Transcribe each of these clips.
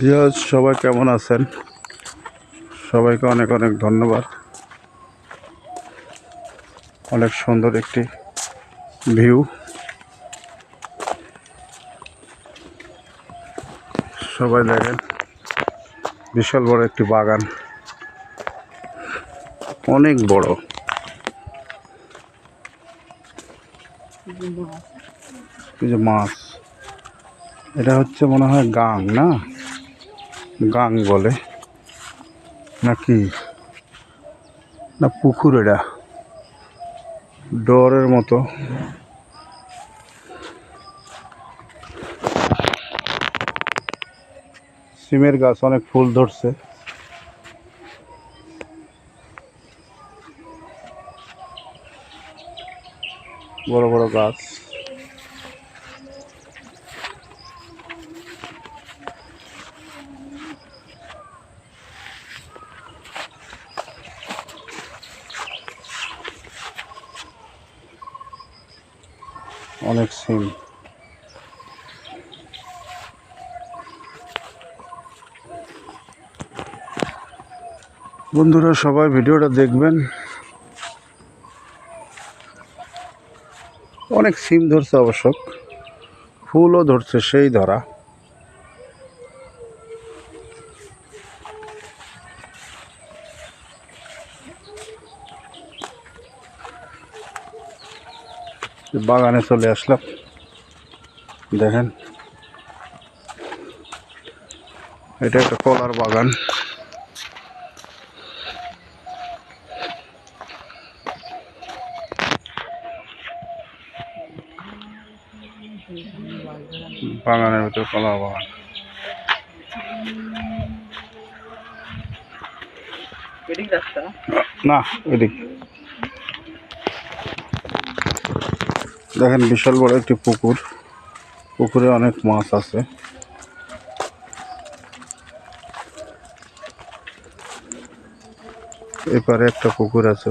বিয়াজ সবাই কেমন আছেন? সবাইকে অনেক অনেক ধন্যবাদ। অনেক সুন্দর একটি ভিউ। সবাই দেখেন, বিশাল বড় একটি বাগান। অনেক বড়। মাছ। এটা হচ্ছে মনে হয় গাং, না? গাং বলে। নাকি? না, পুকুর এটা। ডরের মতো। সিমের গাছ, অনেক ফুল ধরছে। বড় বড় গাছ। অনেক সিম। বন্ধুরা সবাই ভিডিওটা দেখবেন। অনেক সিম ধরছে অবশ্য। ফুলও ধরছে সেই ধরা। বাগানে চলে আসলাম। দেখেন। এটা একটা কলার বাগান। বাগানের ভিতরে কলা বাগান। না? এদিক দেখেন বিশাল বড় একটি পুকুর। পুকুরে অনেক মাছ আছে। এপারে একটা পুকুর আছে।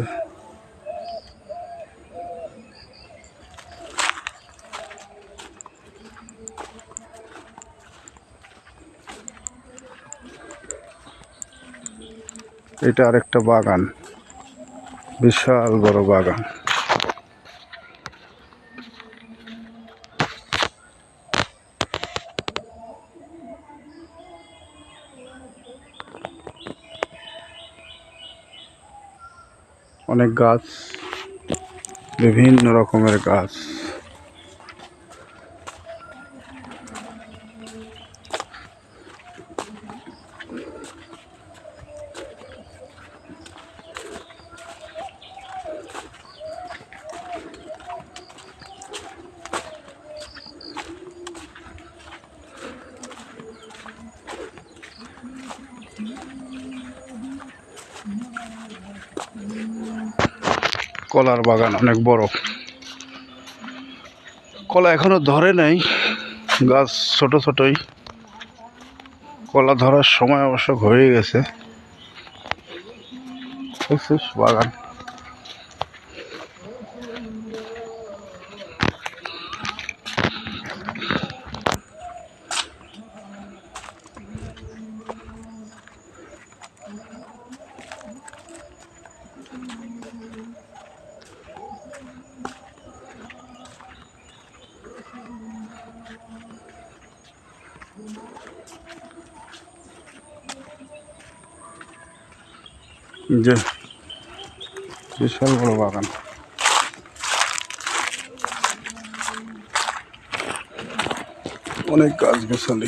এটা আরেকটা বাগান। বিশাল বড় বাগান। অনেক গাছ বিভিন্ন রকমের গাছ। কলার বাগান অনেক বড়। কলা এখনও ধরে নাই, গাছ ছোট ছোটই। কলা ধরার সময় অবশ্য হয়ে গেছে। বাগান। যে বিশাল বড় বাগান। অনেক গাছ গাছালি